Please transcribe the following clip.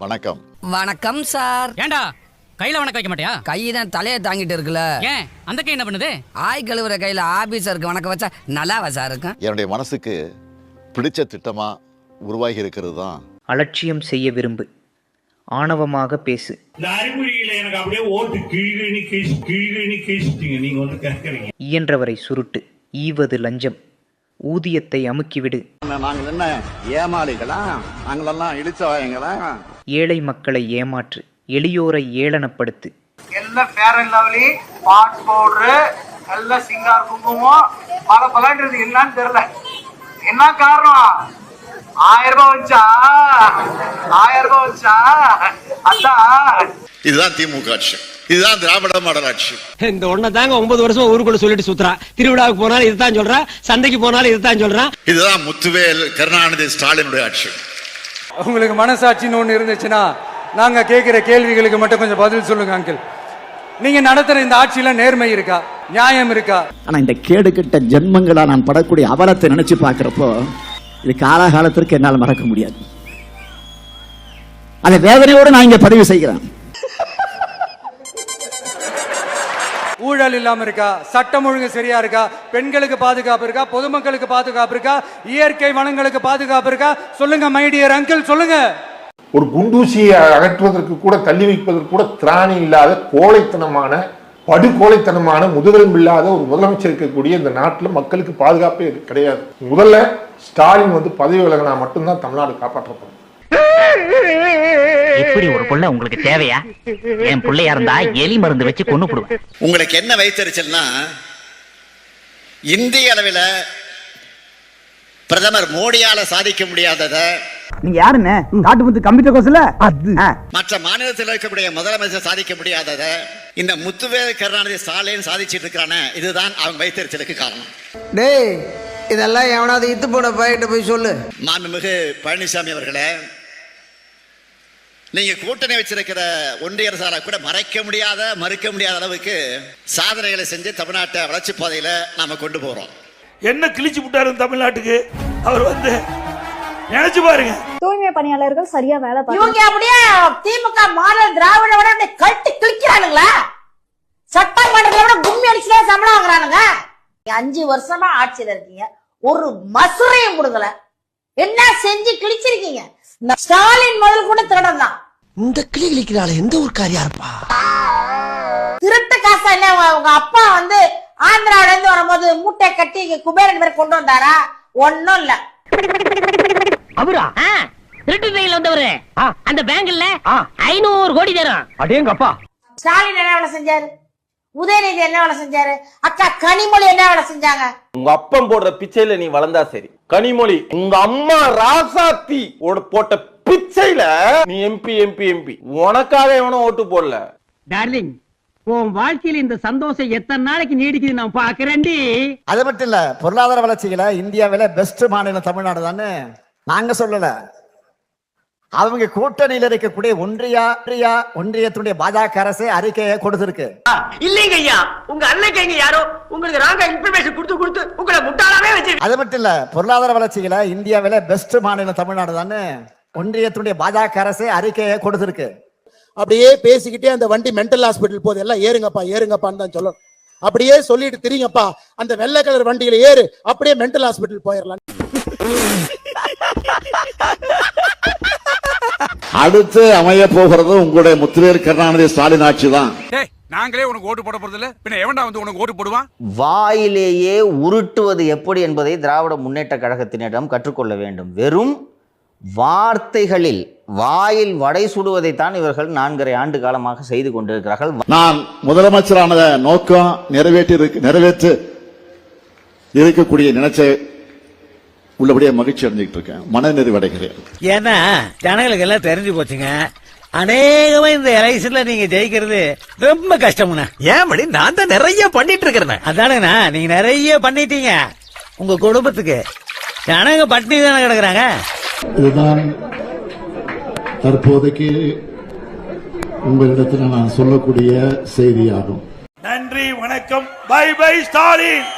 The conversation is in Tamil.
வணக்கம். வணக்கம் சார். ஏண்டா? கையில வணக்கம் வைக்க மாட்டியா? கை தான் தலையை தாங்கிட்டு இருக்குல்ல. ஏன்? அந்த கை என்ன பண்ணுது? ஆய் கழுவுற கையில ஆபீசருக்கு வணக்கம் வச்சா நல்லாவா சார் இருக்கும்? என்னுடைய மனசுக்கு பிடிச்ச திட்டமா உருவாகி இருக்கிறது தான். அலட்சியம் செய்ய விரும்பு. ஆணவமாக பேசு. இந்த அறிகுறியில எனக்கு அப்படியே ஓட்டு கிழிகிழி கிழிச்சு கிழிகிழி கிழிச்சிட்டீங்க. நீங்க வந்து கேட்கறீங்க. இயன்றவரை சுருட்டு. ஈவது லஞ்சம். ஊதியத்தை அமுக்கிவிடு. நாங்கள் என்ன ஏமாளிகளா? நாங்களெல்லாம் இடிச்சவாயங்களா ஏழை மக்களை ஏமாற்று எளியோரை ஏளனப்படுத்து. எல்லாம் ஃபேர் அண்ட் லவ்லி பாட் பவுடரு எல்லாம் சிங்கார் குங்குமம் பல பலன்றது என்னன்னு தெரியல. என்ன காரணம்? ஆயிரம் ரூபாய் வச்சா? ஆயிரம் ரூபாய் வச்சா? அதான் இதுதான் திமுக ஆட்சி. இதுதான் திராவிட மாடல் ஆட்சி. இந்த தாங்க ஒன்பது வருஷம் ஊருக்குள்ள சொல்லிட்டு சுத்துறா. திருவிழாவுக்கு போனாலும் இதுதான் சொல்றான் சந்தைக்கு போனாலும் இதுதான் சொல்றான் இதுதான் முத்துவேல் கருணாநிதி ஸ்டாலினுடைய ஆட்சி. உங்களுக்கு மனசாட்சின்னு ஒன்று இருந்துச்சுன்னா நாங்கள் கேட்குற கேள்விகளுக்கு மட்டும் கொஞ்சம் பதில் சொல்லுங்க அங்கிள் நீங்கள் நடத்துகிற இந்த ஆட்சியில் நேர்மை இருக்கா? நியாயம் இருக்கா? ஆனா இந்த கேடு கிட்ட ஜென்மங்களா நான் படக்கூடிய அவலத்தை நினைச்சு பாக்குறப்போ இது காலாகாலத்திற்கு என்னால் மறக்க முடியாது. அந்த வேதனையோடு நான் இங்க பதிவு செய்கிறேன். ஊழல் இல்லாமல் இருக்கா? சட்டம் ஒழுங்கு சரியா இருக்கா? பெண்களுக்கு பாதுகாப்பு இருக்கா? பொதுமக்களுக்கு பாதுகாப்பு இருக்கா? இயற்கை வளங்களுக்கு பாதுகாப்பு இருக்கா? சொல்லுங்க மைடியர் அங்கிள் சொல்லுங்க. ஒரு குண்டூசியை அகற்றுவதற்கு கூட தள்ளி வைப்பதற்கு கூட திராணி இல்லாத கோழைத்தனமான படுகோழைத்தனமான முதுகெலும்பில்லாத ஒரு முதலமைச்சர் இருக்கக்கூடிய இந்த நாட்டில் மக்களுக்கு பாதுகாப்பே கிடையாது. முதல்ல ஸ்டாலின் வந்து பதவி விலகினா மட்டும்தான் தமிழ்நாடு காப்பாற்றப்படும். எப்படி ஒரு புள்ள உங்களுக்கு தேவையா? என் புள்ளையா இருந்தா எலி மருந்து வச்சு கொண்டு போடுவேன். உங்களுக்கு என்ன வைத்தறிச்சல்னா இந்திய அளவில் பிரதமர் மோடியால சாதிக்க முடியாததை நீங்க யாருன்னு? காட்டு முத்து கம்ப்யூட்டர் கோர்ஸ்ல? அது. மற்ற மாநிலத்தில் இருக்கக்கூடிய முதலமைச்சர் சாதிக்க முடியாததை இந்த முத்துவேல் கருணாநிதி ஸ்டாலின் சாதிச்சிட்டு இருக்கிறானே இதுதான் அவங்க வைத்தறிச்சலுக்கு காரணம். டேய் இதெல்லாம் எவனாவது இத்து போன பையிட்ட போய் சொல்லு. மாண்புமிகு பழனிசாமி அவர்களே நீங்க கூட்டணி வச்சிருக்கிற ஒன்றிய அரசால கூட மறைக்க முடியாத மறுக்க முடியாத அளவுக்கு சாதனைகளை செஞ்சு தமிழ்நாட்டை வளர்ச்சி பாதையில நாம கொண்டு போறோம். என்ன கிழிச்சு விட்டாரு தமிழ்நாட்டுக்கு? அவர் வந்து நினைச்சு பாருங்க. தூய்மை பணியாளர்கள் சரியா வேலை இவங்க அப்படியே திமுக மாடல் திராவிட விட கழட்டி கிழிக்கிறானுங்களா. சட்டமன்றத்துல விட கும்மி அடிச்சுதான் சம்பளம் வாங்குறானுங்க. அஞ்சு வருஷமா ஆட்சியில இருக்கீங்க. ஒரு மசுரையும் முடுங்கல என்ன செஞ்சு கிழிச்சிருக்கீங்க? ஸ்டாலின் முதல் கூட திருடன் தான் இந்த கிளி கிளிக்கிறாள் எந்த ஒரு காரியா இருப்பா? திருட்டு காசு என்ன உங்க- அப்பா வந்து ஆந்திராவில இருந்து வரும்போது மூட்டை கட்டி இங்க குபேரன் பேர் கொண்டு வந்தாரா? ஒண்ணும் இல்ல. அவரா? திருட்டு ட்ரெயின்ல வந்தவரு. அந்த பேங்க்ல ஐநூறு கோடி தரும். அடேங்கப்பா. ஸ்டாலின் என்ன வேலை செஞ்சாரு? உதயநிதி என்ன வேலை செஞ்சாரு? அக்கா கனிமொழி என்ன வேலை செஞ்சாங்க? உங்க அப்பன் போடுற பிச்சையில நீ வளர்ந்தா சரி. கனிமொழி உங்க அம்மா ராசாத்தி ஓட போட்ட பிச்சையில நீ எம்பி எம்பி எம்பி உனக்காக எவனும் ஓட்டு போடல. டார்லிங் உன் வாழ்க்கையில இந்த சந்தோஷம் எத்தனை நாளைக்கு நீடிக்குது நான் பாக்குறேன்டி அது மட்டும் இல்ல பொருளாதார வளர்ச்சியில இந்தியாவில பெஸ்ட் மாநிலம் தமிழ்நாடு தானே நாங்க சொல்லல. அவங்க கூட்டணியில் இருக்கக்கூடிய ஒன்றியா ஒன்றியா ஒன்றியத்துடைய பாஜக அரசு அறிக்கையை கொடுத்திருக்கு. இல்லைங்க ஐயா. உங்க அண்ணன் யாரோ உங்களுக்கு ராங்க இன்ஃபர்மேஷன் கொடுத்து கொடுத்து உங்களை முட்டாளாவே வச்சு அது மட்டும் இல்ல பொருளாதார வளர்ச்சியில இந்தியாவில பெஸ்ட் மாநிலம் தமிழ்நாடு தானே? ஒன்றியத்துடைய பாஜக அரசு அறிக்கையை கொடுத்திருக்கு. அப்படியே பேசிக்கிட்டே அந்த வண்டி மென்டல் ஹாஸ்பிட்டல் போகுது. எல்லாம் ஏறுங்கப்பா ஏறுங்கப்பான்னு தான் சொல்லணும். அப்படியே சொல்லிட்டு திரிங்கப்பா அந்த வெள்ளை கலர் வண்டியில ஏறு அப்படியே மென்டல் ஹாஸ்பிட்டல் போயிடலாம் அடுத்து அமைய போகிறது உங்களுடைய முத்துவேல் கருணாநிதி ஸ்டாலின் ஆட்சி தான். நாங்களே உனக்கு ஓட்டு போட போறது இல்ல பின்ன எவன்டா வந்து உனக்கு ஓட்டு போடுவான்? வாயிலேயே உருட்டுவது எப்படி என்பதை திராவிட முன்னேற்ற கழகத்தினரிடம் கற்றுக்கொள்ள வேண்டும். வெறும் வார்த்தைகளில் வாயில் வடை சுடுவதைத்தான் இவர்கள் நான்கரை ஆண்டு காலமாக செய்து கொண்டிருக்கிறார்கள். நான் முதலமைச்சரானத நோக்கம் நிறைவேற்றி நிறைவேற்று இருக்கக்கூடிய நினைச்ச உள்ளபடியே மகிழ்ச்சி அடைஞ்சிட்டு இருக்கேன். மனநிறைவு அடைகிறேன் ஏன்னா ஜனங்களுக்கு எல்லாம் தெரிஞ்சு போச்சுங்க. அநேகமா இந்த எலெக்ஷன்ல நீங்க ஜெயிக்கிறது ரொம்ப கஷ்டம்ண்ணா ஏன் படி நான் தான் நிறைய பண்ணிட்டு இருக்கிறேன். அதானுங்கண்ணா நீங்க நிறைய பண்ணிட்டீங்க. உங்க குடும்பத்துக்கு. ஜனங்க பட்டினி தானே கிடக்குறாங்க. இதுதான் தற்போதைக்கு உங்களிடத்தில் நான் சொல்லக்கூடிய செய்தியாகும். நன்றி வணக்கம். Bye bye Stalin.